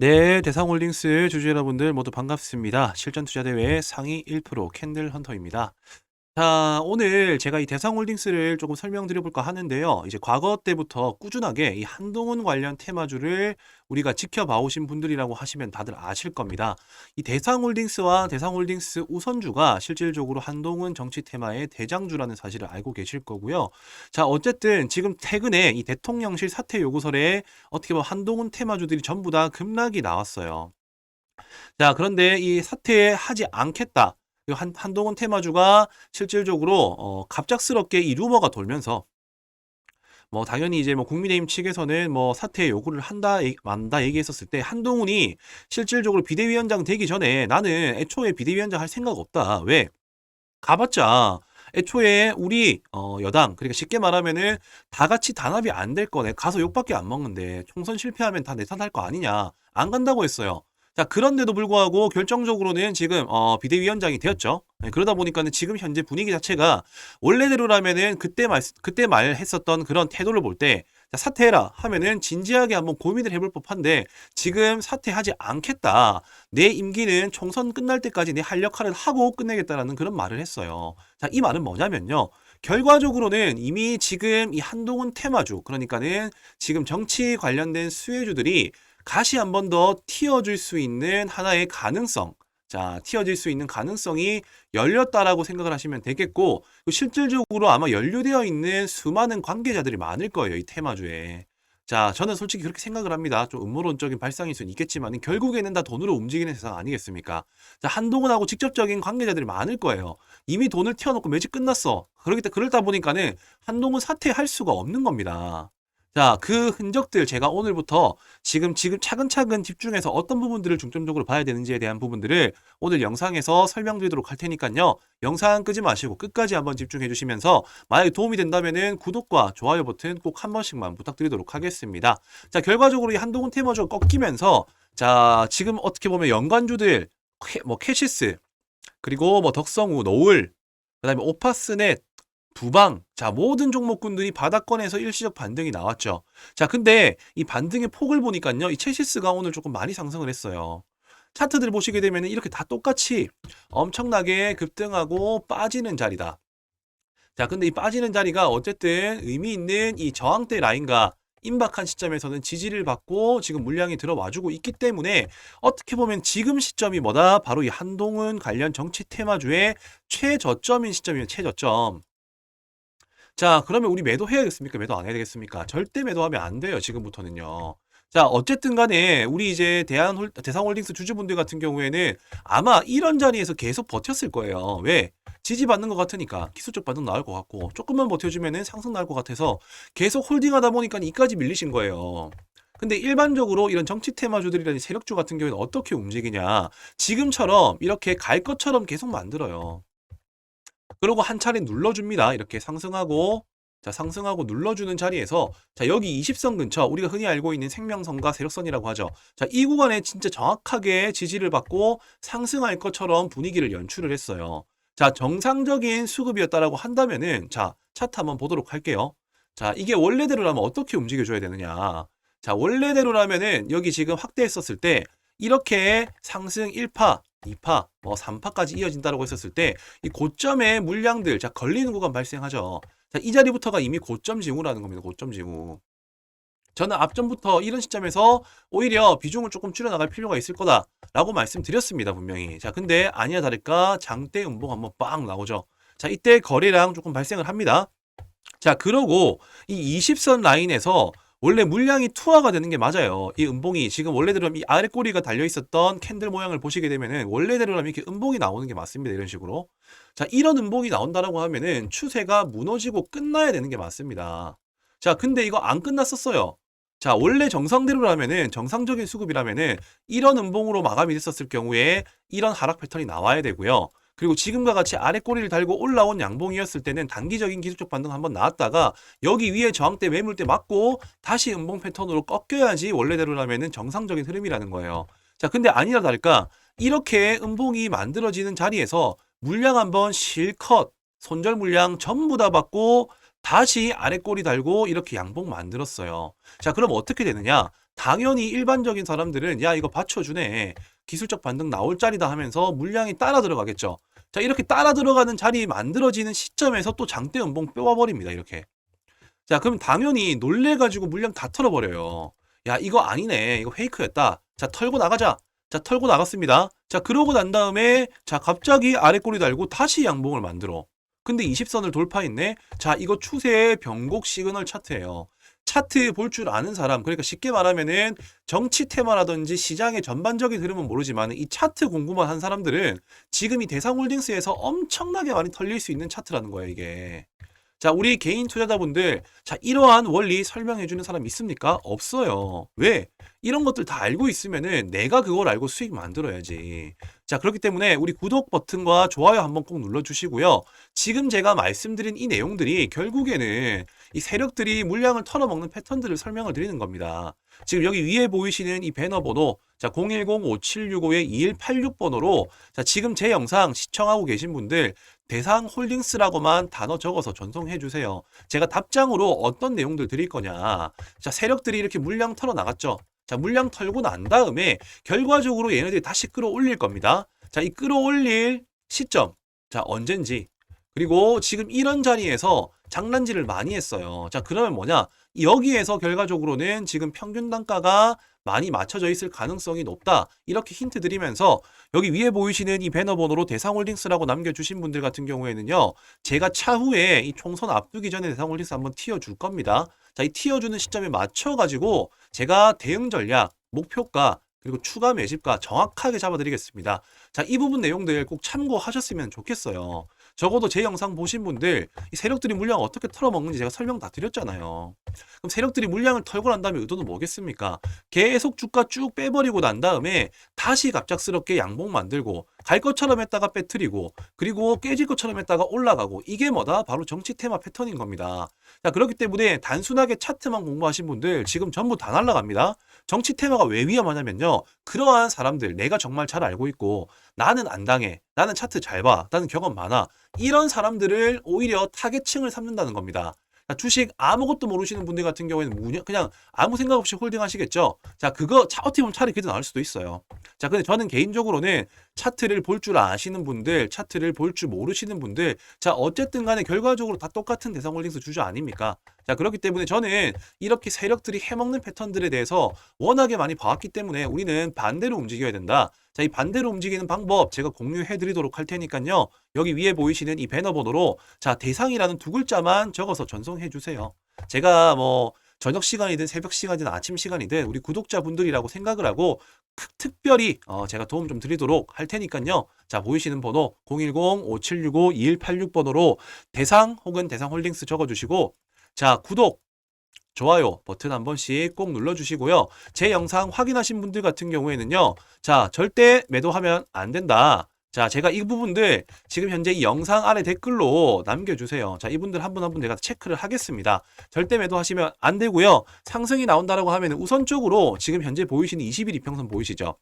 네, 대상홀딩스 주주 여러분들 모두 반갑습니다. 실전 투자 대회 상위 1% 캔들 헌터입니다. 자, 오늘 제가 이 대상홀딩스를 조금 설명드려 볼까 하는데요. 이제 과거 때부터 꾸준하게 이 한동훈 관련 테마주를 우리가 지켜봐 오신 분들이라고 하시면 다들 아실 겁니다. 이 대상홀딩스와 대상홀딩스 우선주가 실질적으로 한동훈 정치 테마의 대장주라는 사실을 알고 계실 거고요. 자, 어쨌든 지금 최근에 이 대통령실 사퇴 요구설에 어떻게 보면 한동훈 테마주들이 전부 다 급락이 나왔어요. 자, 그런데 이 사퇴하지 않겠다. 이 한, 한동훈 테마주가 실질적으로 어, 갑작스럽게 이 루머가 돌면서 뭐 당연히 이제 뭐 국민의힘 측에서는 뭐 사퇴 요구를 한다 만다 얘기했었을 때 한동훈이 실질적으로 비대위원장 되기 전에 나는 애초에 비대위원장 할 생각 없다. 왜? 가봤자 애초에 우리 어, 여당 그러니까 쉽게 말하면은 다 같이 단합이 안 될 거네 가서 욕밖에 안 먹는데 총선 실패하면 다 내 탓할 거 아니냐 안 간다고 했어요. 자 그런데도 불구하고 결정적으로는 지금 어, 비대위원장이 되었죠. 네, 그러다 보니까는 지금 현재 분위기 자체가 원래대로라면은 그때 말 그때 말했었던 그런 태도를 볼때 사퇴해라 하면은 진지하게 한번 고민을 해볼 법한데 지금 사퇴하지 않겠다. 내 임기는 총선 끝날 때까지 내 할 역할을 하고 끝내겠다라는 그런 말을 했어요. 자, 이 말은 뭐냐면요. 결과적으로는 이미 지금 이 한동훈 테마주, 그러니까는 지금 정치 관련된 수혜주들이 가시 한 번 더 튀어줄 수 있는 하나의 가능성. 자, 튀어질 수 있는 가능성이 열렸다라고 생각을 하시면 되겠고, 실질적으로 아마 연루되어 있는 수많은 관계자들이 많을 거예요, 이 테마주에. 자, 저는 솔직히 그렇게 생각을 합니다. 좀 음모론적인 발상일 수는 있겠지만, 결국에는 다 돈으로 움직이는 세상 아니겠습니까? 자, 한동훈하고 직접적인 관계자들이 많을 거예요. 이미 돈을 튀어놓고 매직 끝났어. 그러기 때문에 그러다 보니까는 한동훈 사퇴할 수가 없는 겁니다. 자, 그 흔적들 제가 오늘부터 지금 지금 차근차근 집중해서 어떤 부분들을 중점적으로 봐야 되는지에 대한 부분들을 오늘 영상에서 설명드리도록 할 테니까요. 영상 끄지 마시고 끝까지 한번 집중해 주시면서 만약에 도움이 된다면은 구독과 좋아요 버튼 꼭 한 번씩만 부탁드리도록 하겠습니다. 자, 결과적으로 이 한동훈 테마주가 꺾이면서 자, 지금 어떻게 보면 연관주들 캐- 뭐 캐시스 그리고 뭐 덕성우, 노을 그다음에 오파스넷 부방, 자, 모든 종목군들이 바닥권에서 일시적 반등이 나왔죠. 자, 근데 이 반등의 폭을 보니까요, 이 체시스가 오늘 조금 많이 상승을 했어요. 차트들 보시게 되면 이렇게 다 똑같이 엄청나게 급등하고 빠지는 자리다. 자, 근데 이 빠지는 자리가 어쨌든 의미 있는 이 저항대 라인과 임박한 시점에서는 지지를 받고 지금 물량이 들어와주고 있기 때문에 어떻게 보면 지금 시점이 뭐다? 바로 이 한동훈 관련 정치 테마주의 최저점인 시점이에요. 최저점. 자, 그러면 우리 매도해야겠습니까? 매도 안 해야 되겠습니까? 절대 매도하면 안 돼요. 지금부터는요. 자, 어쨌든 간에 우리 이제 대한 홀, 대상홀딩스 주주분들 같은 경우에는 아마 이런 자리에서 계속 버텼을 거예요. 왜? 지지받는 것 같으니까 기술적 반등 나올 것 같고 조금만 버텨주면은 상승 나올 것 같아서 계속 홀딩하다 보니까 이까지 밀리신 거예요. 근데 일반적으로 이런 정치 테마주들이라든지 세력주 같은 경우에는 어떻게 움직이냐. 지금처럼 이렇게 갈 것처럼 계속 만들어요. 그리고 한 차례 눌러줍니다. 이렇게 상승하고 자 상승하고 눌러주는 자리에서 자 여기 20선 근처 우리가 흔히 알고 있는 생명선과 세력선이라고 하죠. 자이 구간에 진짜 정확하게 지지를 받고 상승할 것처럼 분위기를 연출을 했어요. 자 정상적인 수급이었다라고 한다면은 자 차트 한번 보도록 할게요. 자 이게 원래대로라면 어떻게 움직여줘야 되느냐. 자 원래대로라면은 여기 지금 확대했었을 때 이렇게 상승 1파 2파, 뭐 3파까지 이어진다고 했었을 때 이 고점의 물량들, 자 걸리는 구간 발생하죠. 자, 이 자리부터가 이미 고점 징후라는 겁니다. 고점 징후. 저는 앞전부터 이런 시점에서 오히려 비중을 조금 줄여나갈 필요가 있을 거다라고 말씀드렸습니다. 분명히. 자, 근데 아니야 다를까 장대 음봉 한번 빵 나오죠. 자, 이때 거래량 조금 발생을 합니다. 자, 그러고 이 20선 라인에서 원래 물량이 투하가 되는 게 맞아요. 이 음봉이 지금 원래대로라면 이 아래 꼬리가 달려 있었던 캔들 모양을 보시게 되면은 원래대로라면 이렇게 음봉이 나오는 게 맞습니다. 이런 식으로. 자, 이런 음봉이 나온다라고 하면은 추세가 무너지고 끝나야 되는 게 맞습니다. 자, 근데 이거 안 끝났었어요. 자, 원래 정상대로라면은 정상적인 수급이라면은 이런 음봉으로 마감이 됐었을 경우에 이런 하락 패턴이 나와야 되고요. 그리고 지금과 같이 아래 꼬리를 달고 올라온 양봉이었을 때는 단기적인 기술적 반등 한번 나왔다가 여기 위에 저항대 매물대 맞고 다시 음봉 패턴으로 꺾여야지 원래대로라면은 정상적인 흐름이라는 거예요. 자, 근데 아니라 다를까 이렇게 음봉이 만들어지는 자리에서 물량 한번 실컷 손절 물량 전부 다 받고 다시 아래 꼬리 달고 이렇게 양봉 만들었어요. 자, 그럼 어떻게 되느냐? 당연히 일반적인 사람들은 야 이거 받쳐주네 기술적 반등 나올 자리다 하면서 물량이 따라 들어가겠죠. 자 이렇게 따라 들어가는 자리 만들어지는 시점에서 또 장대 연봉 빼와버립니다 이렇게. 자 그럼 당연히 놀래가지고 물량 다 털어버려요. 야 이거 아니네 이거 페이크였다. 자 털고 나가자. 자 털고 나갔습니다. 자 그러고 난 다음에 자 갑자기 아래 꼬리 달고 다시 양봉을 만들어. 근데 20선을 돌파했네. 자 이거 추세의 변곡 시그널 차트예요. 차트 볼 줄 아는 사람 그러니까 쉽게 말하면은 정치 테마라든지 시장의 전반적인 흐름은 모르지만 이 차트 공부만 한 사람들은 지금 이 대상홀딩스에서 엄청나게 많이 털릴 수 있는 차트라는 거예요 이게. 자, 우리 개인 투자자분들, 자, 이러한 원리 설명해주는 사람 있습니까? 없어요. 왜? 이런 것들 다 알고 있으면은 내가 그걸 알고 수익 만들어야지. 자, 그렇기 때문에 우리 구독 버튼과 좋아요 한번 꼭 눌러주시고요. 지금 제가 말씀드린 이 내용들이 결국에는 이 세력들이 물량을 털어먹는 패턴들을 설명을 드리는 겁니다. 지금 여기 위에 보이시는 이 배너 번호, 자, 010-5765-2186번호로 자, 지금 제 영상 시청하고 계신 분들 대상 홀딩스라고만 단어 적어서 전송해 주세요. 제가 답장으로 어떤 내용들 드릴 거냐. 자, 세력들이 이렇게 물량 털어 나갔죠. 자, 물량 털고 난 다음에 결과적으로 얘네들이 다시 끌어올릴 겁니다. 자, 이 끌어올릴 시점. 자, 언젠지. 그리고 지금 이런 자리에서 장난질을 많이 했어요. 자, 그러면 뭐냐? 여기에서 결과적으로는 지금 평균 단가가 많이 맞춰져 있을 가능성이 높다. 이렇게 힌트 드리면서 여기 위에 보이시는 이 배너 번호로 대상홀딩스라고 남겨주신 분들 같은 경우에는요. 제가 차후에 이 총선 앞두기 전에 대상홀딩스 한번 튀어줄 겁니다. 자, 이 튀어주는 시점에 맞춰가지고 제가 대응 전략, 목표가 그리고 추가 매집가 정확하게 잡아드리겠습니다. 자, 이 부분 내용들 꼭 참고하셨으면 좋겠어요. 적어도 제 영상 보신 분들 이 세력들이 물량을 어떻게 털어먹는지 제가 설명 다 드렸잖아요. 그럼 세력들이 물량을 털고 난 다음에 의도는 뭐겠습니까? 계속 주가 쭉 빼버리고 난 다음에 다시 갑작스럽게 양봉 만들고 갈 것처럼 했다가 빼트리고 그리고 깨질 것처럼 했다가 올라가고 이게 뭐다? 바로 정치 테마 패턴인 겁니다. 자 그렇기 때문에 단순하게 차트만 공부하신 분들 지금 전부 다 날라갑니다. 정치 테마가 왜 위험하냐면요. 그러한 사람들 내가 정말 잘 알고 있고 나는 안 당해. 나는 차트 잘 봐. 나는 경험 많아. 이런 사람들을 오히려 타겟층을 삼는다는 겁니다. 자, 주식 아무것도 모르시는 분들 같은 경우에는 그냥 아무 생각 없이 홀딩 하시겠죠? 자, 그거 차, 어떻게 보면 차라리 그게 더 나을 수도 있어요. 자, 근데 저는 개인적으로는 차트를 볼 줄 아시는 분들, 차트를 볼 줄 모르시는 분들, 자, 어쨌든 간에 결과적으로 다 똑같은 대상 홀딩스 주주 아닙니까? 자, 그렇기 때문에 저는 이렇게 세력들이 해먹는 패턴들에 대해서 워낙에 많이 봐왔기 때문에 우리는 반대로 움직여야 된다. 자, 이 반대로 움직이는 방법 제가 공유해 드리도록 할 테니까요. 여기 위에 보이시는 이 배너 번호로 자, 대상이라는 두 글자만 적어서 전송해 주세요. 제가 뭐 저녁 시간이든 새벽 시간이든 아침 시간이든 우리 구독자분들이라고 생각을 하고 크- 특별히 어, 제가 도움 좀 드리도록 할 테니까요. 자, 보이시는 번호 010-5765-2186번호로 대상 혹은 대상 홀딩스 적어 주시고 자, 구독 좋아요 버튼 한 번씩 꼭 눌러주시고요. 제 영상 확인하신 분들 같은 경우에는요. 자, 절대 매도하면 안 된다. 자, 제가 이 부분들 지금 현재 이 영상 아래 댓글로 남겨주세요. 자, 이분들 한 분 한 분 내가 체크를 하겠습니다. 절대 매도하시면 안 되고요. 상승이 나온다라고 하면 우선적으로 지금 현재 보이시는 20일 이평선 보이시죠?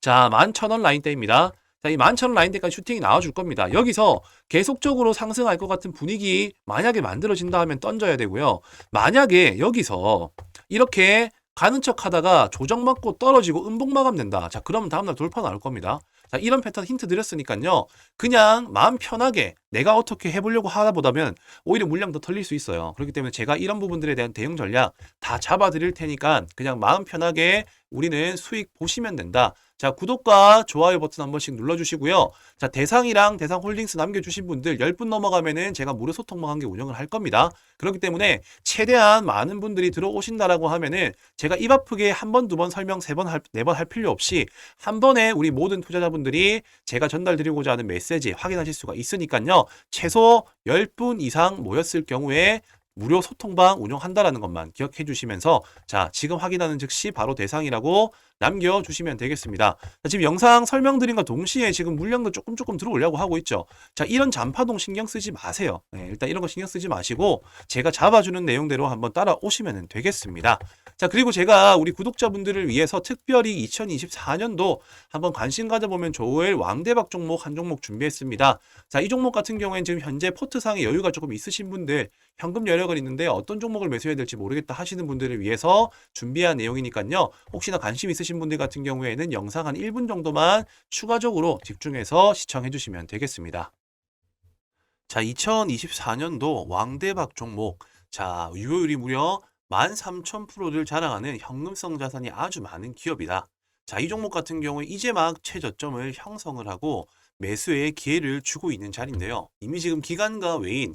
자, 11,000원 라인대입니다. 자, 이 11,000원 라인대까지 슈팅이 나와줄 겁니다. 여기서 계속적으로 상승할 것 같은 분위기 만약에 만들어진다 하면 던져야 되고요. 만약에 여기서 이렇게 가는 척 하다가 조정받고 떨어지고 음봉 마감된다. 자, 그러면 다음날 돌파 나올 겁니다. 자, 이런 패턴 힌트 드렸으니까요. 그냥 마음 편하게 내가 어떻게 해보려고 하다 보다면 오히려 물량 더 털릴 수 있어요. 그렇기 때문에 제가 이런 부분들에 대한 대응 전략 다 잡아 드릴 테니까 그냥 마음 편하게 우리는 수익 보시면 된다. 자, 구독과 좋아요 버튼 한 번씩 눌러주시고요. 자, 대상이랑 대상 홀딩스 남겨주신 분들 10분 넘어가면은 제가 무료 소통방 한개 운영을 할 겁니다. 그렇기 때문에 최대한 많은 분들이 들어오신다라고 하면은 제가 입 아프게 한 번, 두 번 설명, 세 번, 네 번 할 필요 없이 한 번에 우리 모든 투자자분들이 제가 전달드리고자 하는 메시지 확인하실 수가 있으니까요. 최소 10분 이상 모였을 경우에 무료 소통방 운영한다라는 것만 기억해 주시면서 자, 지금 확인하는 즉시 바로 대상이라고 남겨주시면 되겠습니다. 자, 지금 영상 설명드린과 동시에 지금 물량도 조금 조금 들어오려고 하고 있죠. 자, 이런 잔파동 신경 쓰지 마세요. 네, 일단 이런 거 신경 쓰지 마시고 제가 잡아주는 내용대로 한번 따라오시면 되겠습니다. 자, 그리고 제가 우리 구독자분들을 위해서 특별히 2024년도 한번 관심 가져보면 좋을 왕대박 종목 한 종목 준비했습니다. 자, 이 종목 같은 경우에는 지금 현재 포트상에 여유가 조금 있으신 분들, 현금 여력 은 있는데 어떤 종목을 매수해야 될지 모르겠다 하시는 분들을 위해서 준비한 내용이니까요. 혹시나 관심 있으신 분들 같은 경우에는 영상 한 1분 정도만 추가적으로 집중해서 시청해 주시면 되겠습니다. 자, 2024년도 왕대박 종목. 자, 유효율이 무려 13,000%를 자랑하는 현금성 자산이 아주 많은 기업이다. 자, 이 종목 같은 경우에 이제 막 최저점을 형성을 하고 매수의 기회를 주고 있는 자리인데요. 이미 지금 기관과 외인,